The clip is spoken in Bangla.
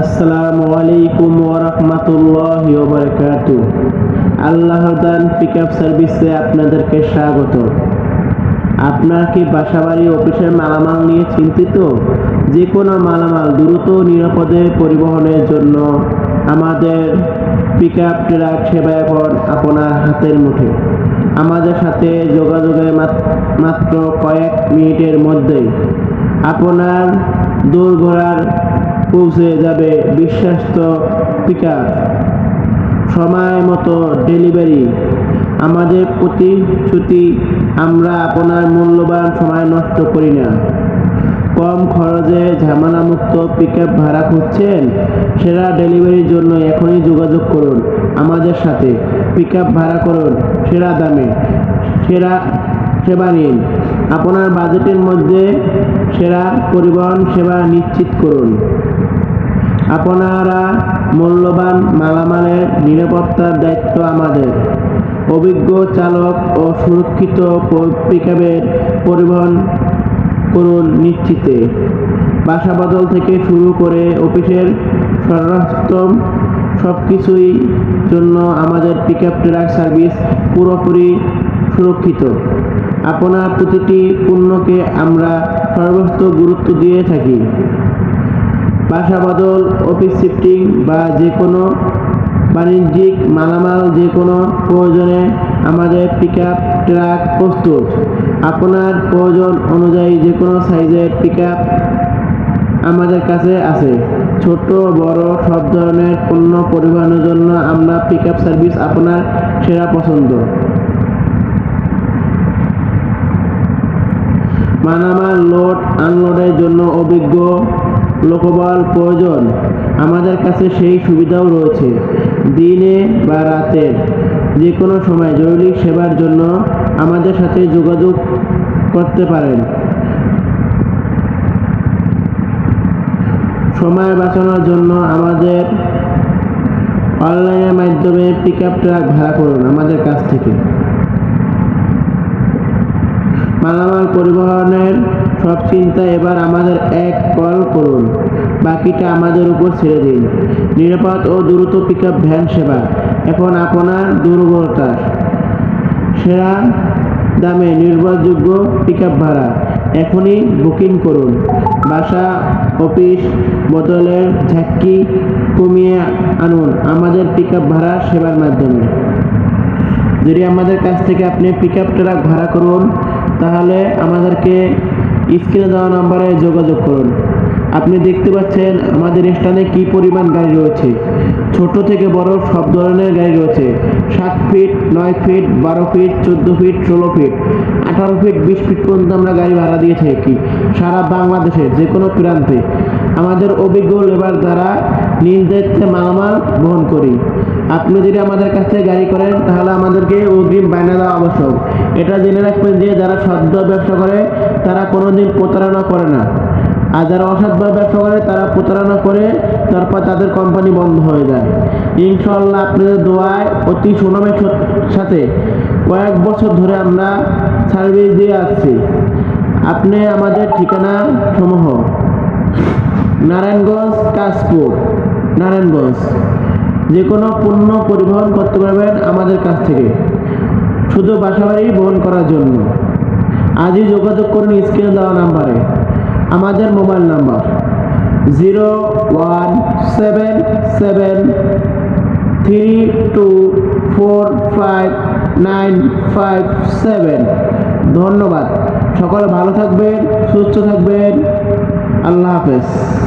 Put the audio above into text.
আসসালামু আলাইকুম ওরহমতুল্লাহ ওবরকাত আল্লাহ দান পিক আপ সার্ভিসে আপনাদেরকে স্বাগত। আপনার কি বাসাবাড়ি অফিসের মালামাল নিয়ে চিন্তিত? যে কোনো মালামাল দ্রুত নিরাপদে পরিবহনের জন্য আমাদের পিক আপ ট্রাক সেবা এখন আপনার হাতের মুঠে। আমাদের সাথে যোগাযোগের মাত্র কয়েক মিনিটের মধ্যেই আপনার দোরগোড়ার পৌঁছে যাবে বিশ্বাস্ত পিক সময় মতো ডেলিভারি। আমাদের প্রতিশ্রুতি আমরা আপনার মূল্যবান সময় নষ্ট করি না। কম খরচে ঝামেলামুক্ত পিক আপ ভাড়া খুঁজছেন? সেরা ডেলিভারির জন্য এখনই যোগাযোগ করুন আমাদের সাথে। পিক আপ ভাড়া করুন, সেরা দামে, সেরা সেবা নিন। আপনার বাজেটের মধ্যে সেরা পরিবহন সেবা নিশ্চিত করুন। আপনারা মূল্যবান মালামালের নিরাপত্তার দায়িত্ব আমাদের। অভিজ্ঞ চালক ও সুরক্ষিত পিকআপের পরিবহন করুন নিশ্চিতে। বাসা বদল থেকে শুরু করে অফিসের সরঞ্জাম সব কিছুই জন্য আমাদের পিক আপ ট্রাক সার্ভিস পুরোপুরি সুরক্ষিত। আপনার প্রতিটি পণ্যকে আমরা সর্বোচ্চ গুরুত্ব দিয়ে থাকি। বাসা বদল, অফিস শিফটিং বা যে কোনো বাণিজ্যিক মালামাল যে কোনো প্রয়োজনে আমাদের পিক আপ ট্রাক প্রস্তুত। আপনার প্রয়োজন অনুযায়ী যে কোনো সাইজের পিক আপ আমাদের কাছে আছে। ছোট, বড়, সব ধরনের পণ্য পরিবহনের জন্য আমরা পিক সার্ভিস আপনার সেরা পছন্দ। মালামাল লোড আনলোডের জন্য অভিজ্ঞ লোকবল প্রয়োজন। আমাদের কাছে সেই সুবিধাও রয়েছে। দিনে বা রাতে যে কোনো সময় জরুরি সেবার জন্য আমাদের সাথে যোগাযোগ করতে পারেন। সময় বাঁচানোর জন্য আমাদের অনলাইনের মাধ্যমে পিক আপ ট্রাক ভাড়া করুন আমাদের কাছ থেকে। মালামাল পরিবহনের সব চিন্তা এবার আমাদের এক কল করুন। বাকিটা আমাদের উপর ছেড়ে দিন। নিরাপদ ও দ্রুত পিক আপ ভ্যান সেবা। এখন আপনার দুর্বলতা। সেরা দামে নির্ভরযোগ্য পিক আপ ভাড়া। এখনই বুকিং করুন। বাসা অফিস বদলের ঝাঁকি কমিয়ে আনুন আমাদের পিক ভাড়া সেবার মাধ্যমে। যদি আমাদের কাছ থেকে আপনি পিক ট্রাক ভাড়া করুন তাহলে আমাদেরকে স্ক্রিনে দেওয়া নাম্বারে যোগাযোগ করুন। আপনি দেখতে পাচ্ছেন আমাদের স্থানে কি পরিমাণ গাড়ি রয়েছে। ছোট থেকে বড় সব ধরনের গাড়ি রয়েছে। সাত ফিট নয় ফিট বারো ফিট চোদ্দ ফিট ষোলো ফিট আঠারো ফিট বিশ ফিট পর্যন্ত আমরা গাড়ি ভাড়া দিয়ে থাকি। সারা বাংলাদেশে যে কোনো প্রান্তে। আমাদের অভিজ্ঞ লেবার দ্বারা নিজ মালামাল বহন করি। আপনি যদি আমাদের কাছ থেকে গাড়ি করেন, তাহলে আমাদেরকে অগ্রিম বায়না দেওয়া আবশ্যক। এটা জেনে রাখবেন যে, যারা সদ্য ব্যবসা করে, তারা কোনোদিন প্রতারণা করে না। আর যারা অসৎভাবে ব্যবসা করে, তারা প্রতারণা করে, তারপর তাদের কোম্পানি বন্ধ হয়ে যায়। ইনশাল্লাহ আপনাদের দোয়ায় অতি সুনামের সাথে কয়েক বছর ধরে আমরা সার্ভিস দিয়ে আসছি। আপনি আমাদের ঠিকানা সমূহ নারায়ণগঞ্জ, কাশপুর। নারায়ণগঞ্জ। যে কোনো পণ্য পরিবহন করতে পারবেন আমাদের কাছ থেকে। শুধু বাসাবাড়ি বহন করার জন্য। আজই যোগাযোগ করুন স্ক্রিনে দেওয়া নাম্বারে। আমাদের mobile number. Zero one seven seven three two four five nine five seven. ধন্যবাদ। সকলে ভালো থাকবেন, সুস্থ থাকবেন। আল্লাহ হাফেজ।